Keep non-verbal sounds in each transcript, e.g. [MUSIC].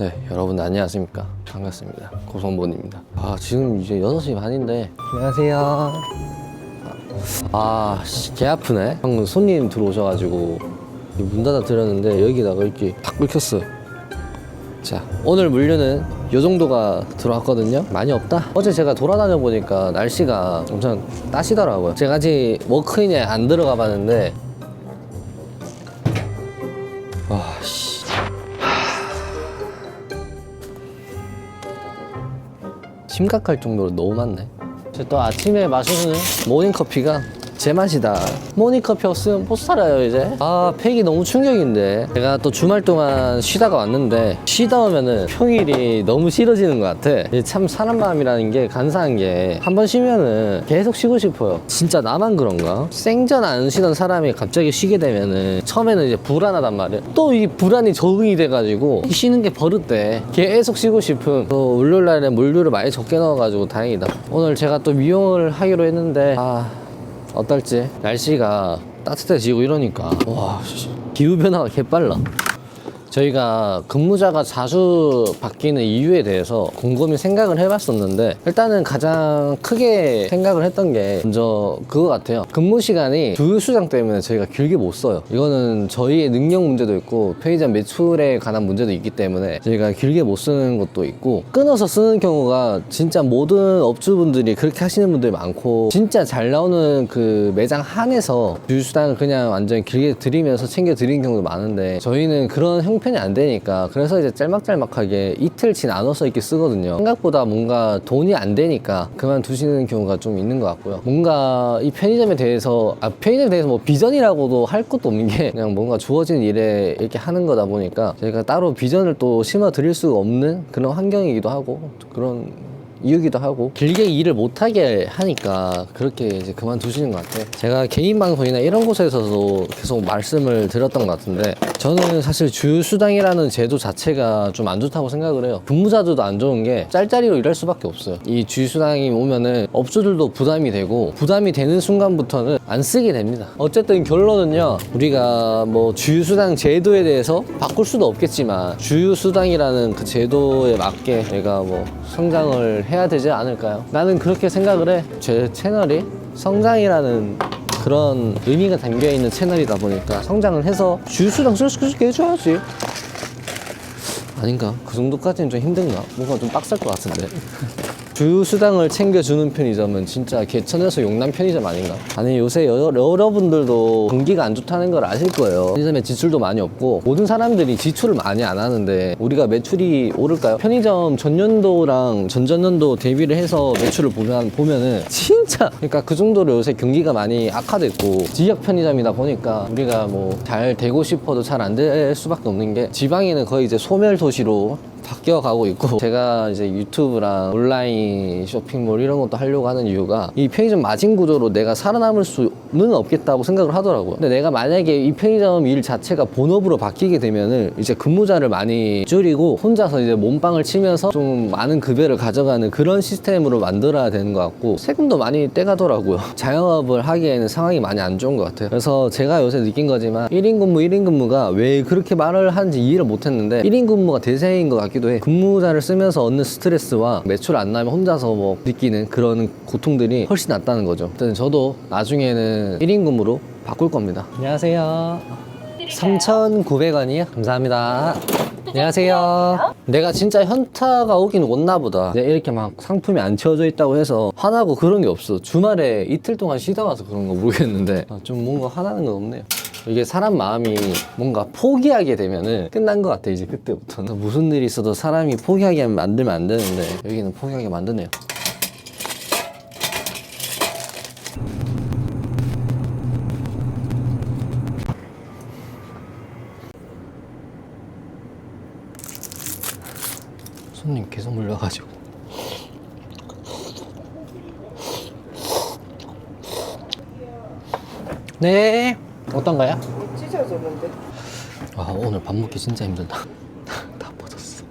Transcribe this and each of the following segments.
네, 여러분 안녕하십니까. 반갑습니다. 고성본입니다. 아, 지금 이제 6시 반인데. 안녕하세요. 아, 씨, 개 아프네. 방금 손님 들어오셔가지고 문 닫아 드렸는데 여기다가 이렇게 탁 긁혔어요. 자, 오늘 물류는 요 정도가 들어왔거든요. 많이 없다. 어제 제가 돌아다녀 보니까 날씨가 엄청 따시더라고요. 제가 아직 워크인에 안 들어가 봤는데 와, 씨. 심각할 정도로 너무 많네. 저또 아침에 마시는 모닝커피가 제 맛이다. 모닝커피 없으면 못 살아요, 이제. 아, 팩이 너무 충격인데. 제가 또 주말 동안 쉬다가 왔는데, 쉬다 오면은 평일이 너무 싫어지는 것 같아. 참 사람 마음이라는 게 간사한 게, 한 번 쉬면은 계속 쉬고 싶어요. 진짜 나만 그런가? 생전 안 쉬던 사람이 갑자기 쉬게 되면은, 처음에는 이제 불안하단 말이야. 또이 불안이 적응이 돼가지고, 쉬는 게 버릇돼. 계속 쉬고 싶음. 또 월요일 날에 물류를 많이 적게 넣어가지고 다행이다. 오늘 제가 또 미용을 하기로 했는데, 아, 어떨지. 날씨가 따뜻해지고 이러니까. 와 씨, 기후 변화가 개빨라 저희가 근무자가 자주 바뀌는 이유에 대해서 곰곰이 생각을 해봤었는데 일단은 가장 크게 생각을 했던 게 먼저 그거 같아요. 근무 시간이 주유수장 때문에 저희가 길게 못 써요. 이거는 저희의 능력 문제도 있고 편의점 매출에 관한 문제도 있기 때문에 저희가 길게 못 쓰는 것도 있고 끊어서 쓰는 경우가 진짜 모든 업주분들이 그렇게 하시는 분들이 많고 진짜 잘 나오는 그 매장 한에서 주유수당을 그냥 완전 길게 드리면서 챙겨 드리는 경우도 많은데 저희는 그런 형 편이 안 되니까. 그래서 이제 짤막짤막하게 이틀 치 나눠서 이렇게 쓰거든요. 생각보다 뭔가 돈이 안 되니까 그만두시는 경우가 좀 있는 것 같고요. 뭔가 이 편의점에 대해서 아 편의점에 대해서 뭐 비전이라고도 할 것도 없는 게 [LAUGHS] 그냥 뭔가 주어진 일에 이렇게 하는 거다 보니까 저희가 따로 비전을 또 심어 드릴 수가 없는 그런 환경이기도 하고 그런 이유기도 하고 길게 일을 못하게 하니까 그렇게 이제 그만두시는 것 같아요. 제가 개인 방송이나 이런 곳에서도 계속 말씀을 드렸던 것 같은데 저는 사실 주유수당이라는 제도 자체가 좀 안 좋다고 생각을 해요. 근무자들도 안 좋은 게 짤짤이로 일할 수밖에 없어요. 이 주유수당이 오면은 업주들도 부담이 되고 부담이 되는 순간부터는 안 쓰게 됩니다. 어쨌든 결론은요 우리가 뭐 주유수당 제도에 대해서 바꿀 수도 없겠지만 주유수당이라는 그 제도에 맞게 내가 뭐 성장을 해야 되지 않을까요? 나는 그렇게 생각을 해. 제 채널이 성장이라는 그런 의미가 담겨 있는 채널이다 보니까 성장을 해서 수 있게 해줘야지. 아닌가? 그 정도까지는 좀 힘든가? 뭔가 좀 빡셀 것 같은데. 주유수당을 챙겨주는 편의점은 진짜 개천에서 용남 편의점 아닌가? 아니 요새 여, 여러분들도 경기가 안 좋다는 걸 아실 거예요 편의점에 지출도 많이 없고 모든 사람들이 지출을 많이 안 하는데 우리가 매출이 오를까요? 편의점 전년도랑 전전년도 대비를 해서 매출을 보면, 보면은 진짜 그러니까 그 정도로 요새 경기가 많이 악화됐고 지역 편의점이다 보니까 우리가 뭐 잘 되고 싶어도 잘 안 될 수밖에 없는 게 지방에는 거의 이제 소멸 도시로 바뀌어 가고 있고 [LAUGHS] 제가 이제 유튜브랑 온라인 쇼핑몰 이런 것도 하려고 하는 이유가 이 편의점 마진 구조로 내가 살아남을 수는 없겠다고 생각을 하더라고요. 근데 내가 만약에 이 편의점 일 자체가 본업으로 바뀌게 되면은 이제 근무자를 많이 줄이고 혼자서 이제 몸빵을 치면서 좀 많은 급여를 가져가는 그런 시스템으로 만들어야 되는 것 같고 세금도 많이 떼가더라고요. [LAUGHS] 자영업을 하기에는 상황이 많이 안 좋은 것 같아요. 그래서 제가 요새 느낀 거지만 1인 근무, 1인 근무가 왜 그렇게 말을 하는지 이해를 못 했는데 1인 근무가 대세인 것 같 기도 해. 근무자를 쓰면서 얻는 스트레스와 매출 안 나면 혼자서 뭐 느끼는 그런 고통들이 훨씬 낫다는 거죠. 일단 저도 나중에는 1인 근무로 바꿀 겁니다. 안녕하세요. 3,900원이요? 감사합니다. 안녕하세요. 내가 진짜 현타가 오긴 왔나 보다. 내가 이렇게 막 상품이 안 채워져 있다고 해서 화나고 그런 게 없어. 주말에 이틀 동안 쉬다 와서 그런 거 모르겠는데 아, 좀 뭔가 화나는 건 없네요. 이게 사람 마음이 뭔가 포기하게 되면은 끝난 것 같아 이제 그때부터는. 무슨 일이 있어도 사람이 포기하게 만들면 안 되는데 여기는 포기하게 만드네요. 손님 계속 물려가지고. 네 어떤가요? 찢어졌는데. 아 오늘 밥 먹기 진짜 힘들다. [LAUGHS] 다 퍼졌어.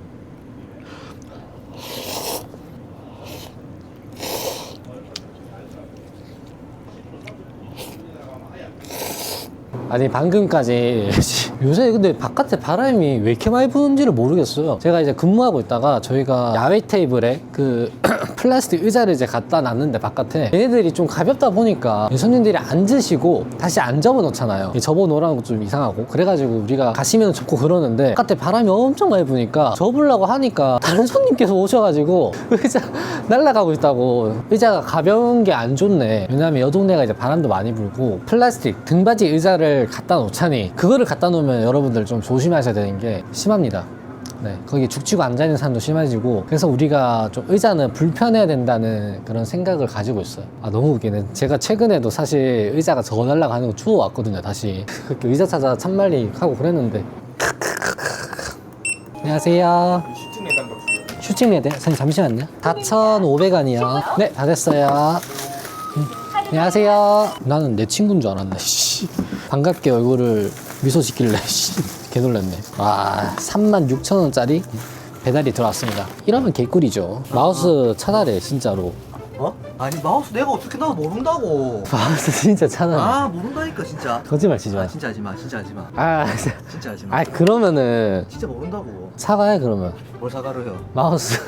아니 방금까지 [LAUGHS] 요새 근데 바깥에 바람이 왜 이렇게 많이 부는지를 모르겠어요. 제가 이제 근무하고 있다가 저희가 야외 테이블에 그 [CLEARS THROAT] 플라스틱 의자를 이제 갖다 놨는데 바깥에 얘네들이 좀 가볍다 보니까 손님들이 앉으시고 다시 안 접어 놓잖아요. 이 접어 놓으라는 것도 좀 이상하고. 그래가지고 우리가 가시면 접고 그러는데 바깥에 바람이 엄청 많이 부니까 접으려고 하니까 다른 손님께서 오셔가지고 [LAUGHS] 의자 날아가고 있다고. 의자가 가벼운 게 안 좋네. 왜냐면 여 동네가 이제 바람도 많이 불고 플라스틱 등받이 의자를 갖다 놓자니 그거를 갖다 놓으면 여러분들 좀 조심하셔야 되는 게 심합니다 네, 거기 죽치고 앉아있는 사람도 심해지고 그래서 우리가 좀 의자는 불편해야 된다는 그런 생각을 가지고 있어요. 아 너무 웃기네. 제가 최근에도 사실 의자가 저거 날라가는 거 주워 왔거든요 다시. 그렇게 [LAUGHS] 의자 찾아 참말리 하고 그랬는데. [LAUGHS] 안녕하세요. 슈팅 매단. 슈팅 매대 선생님 잠시만요. 4,500원이요. 네 다 됐어요. 음, 안녕하세요. 나는 내 친구인 줄 알았네. 씨. [LAUGHS] 반갑게 얼굴을 미소 짓길래. 씨. 개 놀랐네 와 36,000원짜리 배달이 들어왔습니다 이러면 개꿀이죠 마우스 차달해 진짜로 어? 아니 마우스 내가 어떻게 나도 모른다고. [LAUGHS] 마우스 진짜 차달해 아 모른다니까 진짜. 거짓말 치지 아마 진짜 하지 마. 진짜 하지 마. 아, 진짜. 진짜 하지 마. 아 그러면은 진짜 모른다고. 사과해 그러면 뭘 사과를 해요? 마우스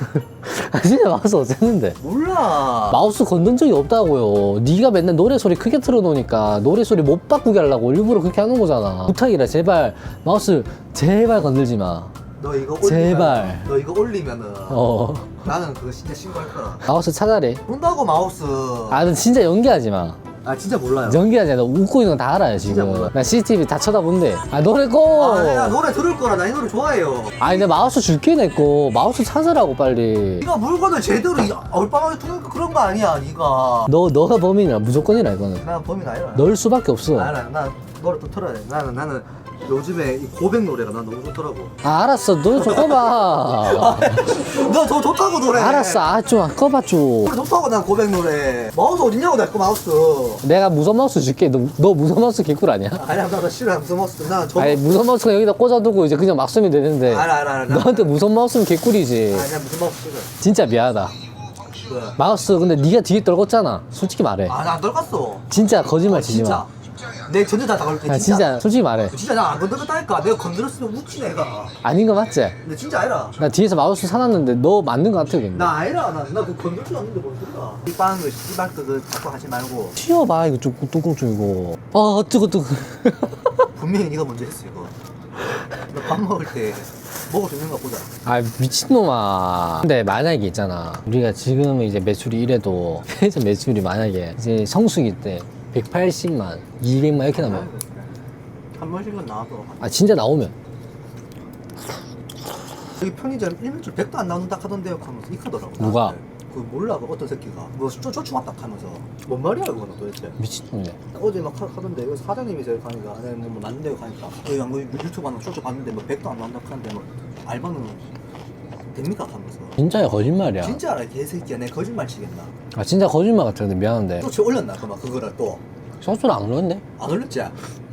아 진짜 마우스 어쨌는데 몰라. 마우스 건든 적이 없다고요. 네가 맨날 노래 소리 크게 틀어놓으니까 노래 소리 못 바꾸게 하려고 일부러 그렇게 하는 거잖아. 부탁이라 제발 마우스 제발 건들지 마. 너 이거 올리면, 제발. 너 이거 올리면은 어 나는 그거 진짜 신고할 거야. 마우스 찾아래. 모른다고 마우스. 아, 너 진짜 연기하지 마. 아 진짜 몰라요. 너 웃고 있는 거 다 알아요 지금. 몰라. 나 CCTV 다 쳐다본대. 아 노래 꺼. 아 내가 노래 들을 거라 나 이 노래 좋아해요. 아니 내 마우스 줄게 내거 마우스 찾으라고 빨리. 네가 물건을 제대로 이- 얼빵하게 두는 그런 거 아니야 네가. 너 너가 범인이야 무조건이라 이거는. 난 범인 아니라. 넣을 수밖에 없어. 나는 난 노래 또 틀어야 돼. 나는 나는 요즘에 이 고백 노래가 난 너무 좋더라고. 아 알았어 노래 좀 꺼봐. [LAUGHS] 너더 좋다고 노래. 알았어 아 좀 꺼봐 좀. 좋다고 난 고백 노래. 마우스 어딨냐고 내거 마우스. 내가 무선 마우스 줄게. 너, 너 무선 마우스 개꿀 아니야? 아니야 나도 싫어 무슨 마우스. 나 저 아니 무선 마우스가 여기다 꽂아두고 이제 그냥 막 쓰면 되는데 알아 알아 알아. 나- 너한테 무선 마우스는 개꿀이지 아니야 무슨 마우스 싫어. 진짜 미안하다 왜? 마우스 근데 네가 뒤에 떨궜잖아 솔직히 말해 아나안 떨갔어. 진짜 거짓말 아, 치지 진짜. 마내 전혀 다다 걸게 아, 진짜. 진짜 솔직히 말해 진짜 나 안 건드렸다니까. 내가 건드렸으면 웃지 내가. 아닌 거 맞지? 근데 진짜 아니라. 나 뒤에서 마우스 사놨는데 너 맞는 거 같아 근데 나 아니라 나나그 건들지 않는데 뭔 소리야. 이빵 그 씨발 그거 자꾸 하지 말고 튀어봐 이거 좀 뚜껑 좀 이거 아 뜨거 뜨거 [LAUGHS] 분명히 네가 먼저 했어 이거. 너밥 먹을 때 있는 거 보자. 아 미친놈아 근데 만약에 있잖아 우리가 지금 이제 매출이 이래도 [LAUGHS] 회사 매출이 만약에 이제 성수기 때 180만 200만 이렇게 나면 한 번씩은 나와도 아 진짜 나오면. 여기 편의점 일면줄 100도 안 나온다 하던데요 하면서 이카더라고 누가? 나한테. 그 몰라 그 어떤 새끼가. 뭐 쪼, 쪼추 왔다 하면서. 뭔 말이야 그거는 도대체. 미친놈이야. 어제 막 하- 하던데 여기 사장님이 저기 가니까 아니 뭐, 뭐 맞는 데 가니까. 여기 안그 유튜브 하는 쪼추 봤는데 뭐 100도 안 나온다 하는데 뭐 알바는 됩니까 하면서? 진짜야 거짓말이야. 진짜 알아 개새끼야. 내 거짓말 치겠나? 아 진짜 거짓말 같아. 근데 미안한데. 쪼추 올렸나 그막 그거를 또? 안 소스를 안 올렸네? 올렸지?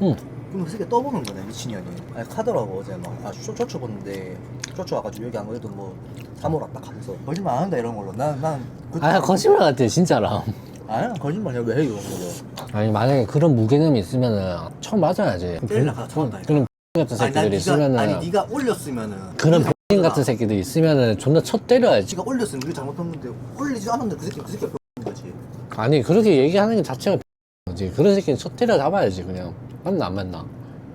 응. 그럼 그 새끼 떠보는 거네 미친년이 아니. 카더라고 어제 막아 쪼추 봤는데 쪼추 와가지고 여기 안 그래도 뭐 사물 왔다 하면서. 거짓말 안 한다 이런 걸로. 난난 그, 아 거짓말 같아 진짜라. 아니야 거짓말이야. 왜해 이런 걸로? 아니 만약에 그런 무개념이 있으면은 처음 맞아야지. 때리려 가서 쳐온다니까. 그런 [LAUGHS] 같은 아니 난 새끼들이 네가 있으면은 아니 네가 올렸으면은. 그런 병 같은 새끼들이 있으면은 존나 쳐 때려야지. 지가 올렸으면 그게 잘못한 건데 올리지 않았는데 그 새끼 그 새끼가 병인 거지. 아니 그렇게 얘기하는 게 자체가 거지. 그런 새끼는 쳐 때려 잡아야지 그냥. 맞나 안 맞나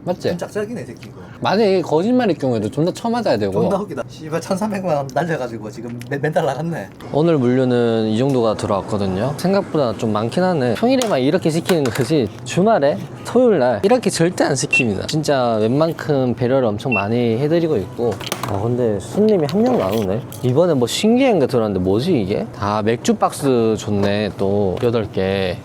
맞지? 좀 짝짝이네 새끼 이거 만약에 거짓말일 경우에도 존나 쳐맞아야 되고 존나 웃기다 씨발 1300만 원 날려가지고 지금 멘- 멘탈 나갔네 오늘 물류는 이 정도가 들어왔거든요. 생각보다 좀 많긴 하네. 평일에만 이렇게 시키는 거지 주말에 토요일 날 이렇게 절대 안 시킵니다. 진짜 웬만큼 배려를 엄청 많이 해드리고 있고. 아 근데 손님이 한 명도 안 오네. 이번에 뭐 신기한 게 들어왔는데 뭐지 이게? 다 맥주 박스 줬네 또 8개.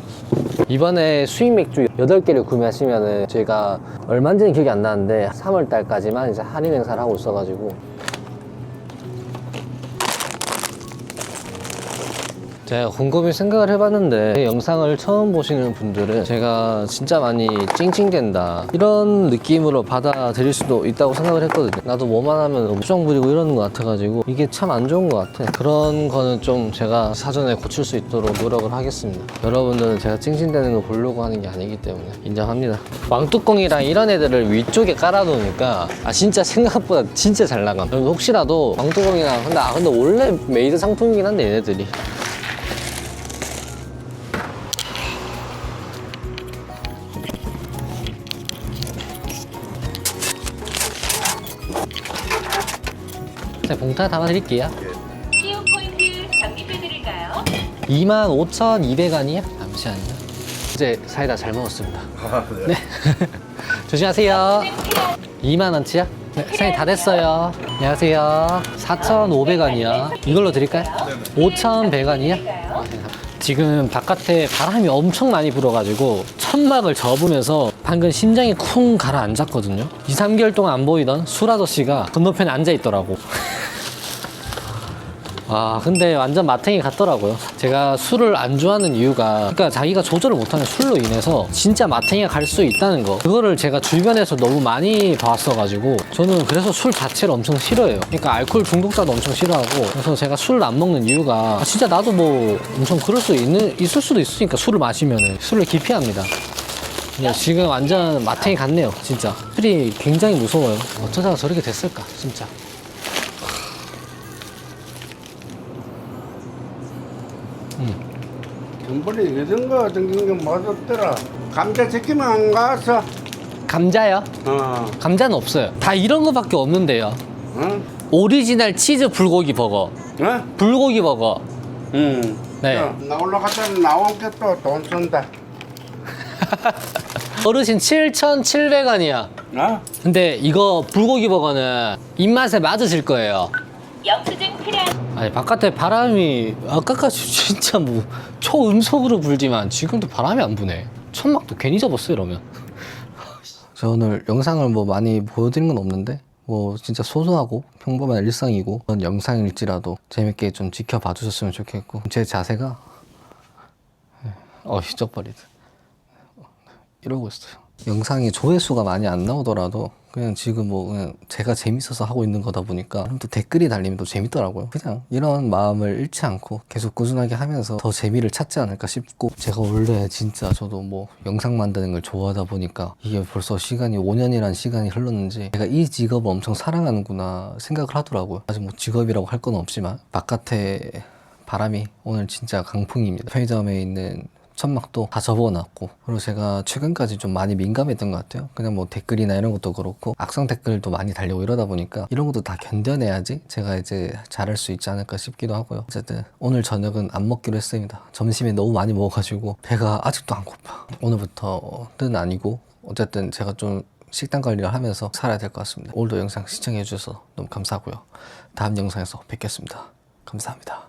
이번에 수입 맥주 8개를 구매하시면은 저희가 얼마인지는 기억이 안 나는데 3월 달까지만 이제 할인 행사를 하고 있어가지고 제가 곰곰이 생각을 해봤는데 제 영상을 처음 보시는 분들은 제가 진짜 많이 찡찡댄다 이런 느낌으로 받아들일 수도 있다고 생각을 했거든요. 나도 뭐만 하면 수정 부리고 이러는 것 같아가지고 이게 참 안 좋은 것 같아. 그런 거는 좀 제가 사전에 고칠 수 있도록 노력을 하겠습니다. 여러분들은 제가 찡찡대는 거 보려고 하는 게 아니기 때문에 인정합니다. 왕뚜껑이랑 이런 애들을 위쪽에 깔아놓으니까 아 진짜 생각보다 진짜 잘 나감. 혹시라도 왕뚜껑이랑 근데 아 근데 원래 메이드 상품이긴 한데 얘네들이 자, 봉투 담아드릴게요. 키움 포인트 적립해드릴까요? 25,200원이요? 잠시만요. 어제 사이다 잘 먹었습니다. 네. [LAUGHS] 조심하세요. 2만원치요? 네, 사장님 다 됐어요. 안녕하세요. 4,500원이요. 이걸로 드릴까요? 5,100원이요? 지금 바깥에 바람이 엄청 많이 불어가지고 천막을 접으면서 방금 심장이 쿵 가라앉았거든요. 2, 3개월 동안 안 보이던 술 아저씨가 건너편에 앉아있더라고. [LAUGHS] 아 근데 완전 마탱이 같더라고요. 제가 술을 안 좋아하는 이유가 그러니까 자기가 조절을 못하는 술로 인해서 진짜 마탱이가 갈 수 있다는 거. 그거를 제가 주변에서 너무 많이 봐왔어 가지고 저는 그래서 술 자체를 엄청 싫어해요. 그러니까 알코올 중독자도 엄청 싫어하고 그래서 제가 술을 안 먹는 이유가 아, 진짜 나도 뭐 엄청 그럴 수 있는 있을 수도 있으니까 술을 마시면은 술을 기피합니다. 근데 지금 완전 마탱이 같네요 진짜. 술이 굉장히 무서워요. 어쩌다가 저렇게 됐을까 진짜 전번에 이런 거 생긴 게 맞았더라. 감자 새끼만 안 가서. 감자요? 어, 감자는 없어요. 다 이런 거밖에 없는데요. 응? 오리지널 치즈 불고기 버거. 어? 불고기 버거. 응. 네. 야, 나 올라갔다 나온 게 또 돈 쓴다. [LAUGHS] 어르신 7,700원이야. 어? 근데 이거 불고기 버거는 입맛에 맞으실 거예요. 영수증 필요한 아니 바깥에 바람이 아까까지 [LAUGHS] 진짜 뭐 초음속으로 불지만 지금도 바람이 안 부네. 천막도 괜히 접었어 이러면. 저 오늘 영상을 뭐 많이 보여드린 건 없는데 뭐 진짜 소소하고 평범한 일상이고 그런 영상일지라도 재밌게 좀 지켜봐 주셨으면 좋겠고 제 자세가 어 잊어버리듯 이러고 있어요. 영상이 조회수가 많이 안 나오더라도 그냥 지금 뭐 그냥 제가 재밌어서 하고 있는 거다 보니까 또 댓글이 달리면 또 재밌더라고요. 그냥 이런 마음을 잃지 않고 계속 꾸준하게 하면서 더 재미를 찾지 않을까 싶고 제가 원래 진짜 저도 뭐 영상 만드는 걸 좋아하다 보니까 이게 벌써 시간이 5년이란 시간이 흘렀는지 제가 이 직업을 엄청 사랑하는구나 생각을 하더라고요. 아직 뭐 직업이라고 할 건 없지만 바깥에 바람이 오늘 진짜 강풍입니다. 편의점에 있는 천막도 다 접어놨고 그리고 제가 최근까지 좀 많이 민감했던 것 같아요. 그냥 뭐 댓글이나 이런 것도 그렇고 악성 댓글도 많이 달리고 이러다 보니까 이런 것도 다 견뎌내야지 제가 이제 잘할 수 있지 않을까 싶기도 하고요. 어쨌든 오늘 저녁은 안 먹기로 했습니다. 점심에 너무 많이 먹어가지고 배가 아직도 안 고파. 오늘부터는 아니고 어쨌든 제가 좀 식단 관리를 하면서 살아야 될 것 같습니다. 오늘도 영상 시청해 주셔서 너무 감사하고요. 다음 영상에서 뵙겠습니다. 감사합니다